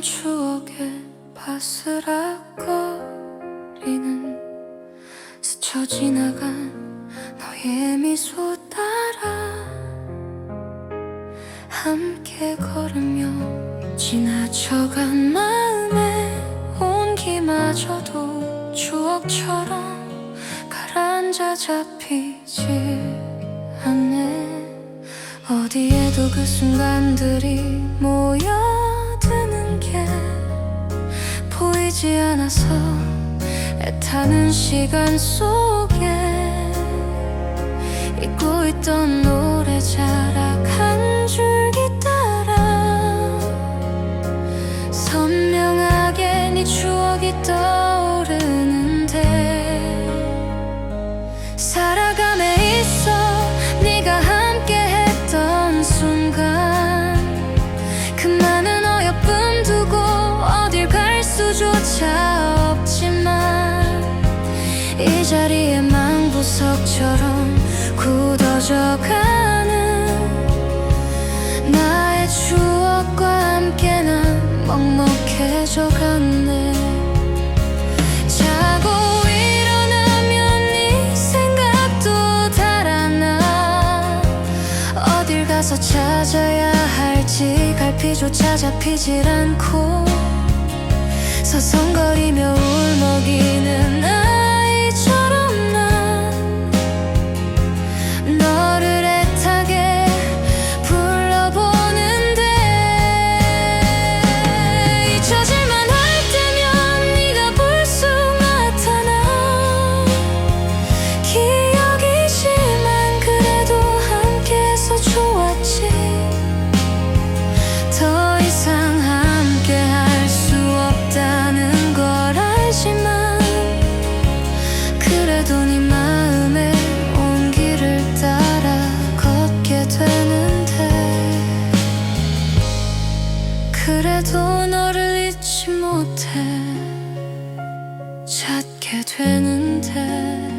추억에 바스락거리는 스쳐 지나간 너의 미소 따라 함께 걸으며 지나쳐간 마음의 온기마저도 추억처럼 가라앉아 잡히질 않네. 어디에도 그 순간들이 모여 보이지 않아서 애타는 시간 속에 잊고 있던 노래 자락 한 줄기 따라 선명하게 네 추억이 떠오르는데 살아감 조차 없지만 이 자리에 망부석처럼 굳어져 가는 나의 추억과 함께 난 먹먹해져 갔네. 자고 일어나면 네 생각도 달아나. 어딜 가서 찾아야 할지 갈피조차 잡히질 않고 서성거리며 울먹이 그래도 너를 잊지 못해. 찾게 되는데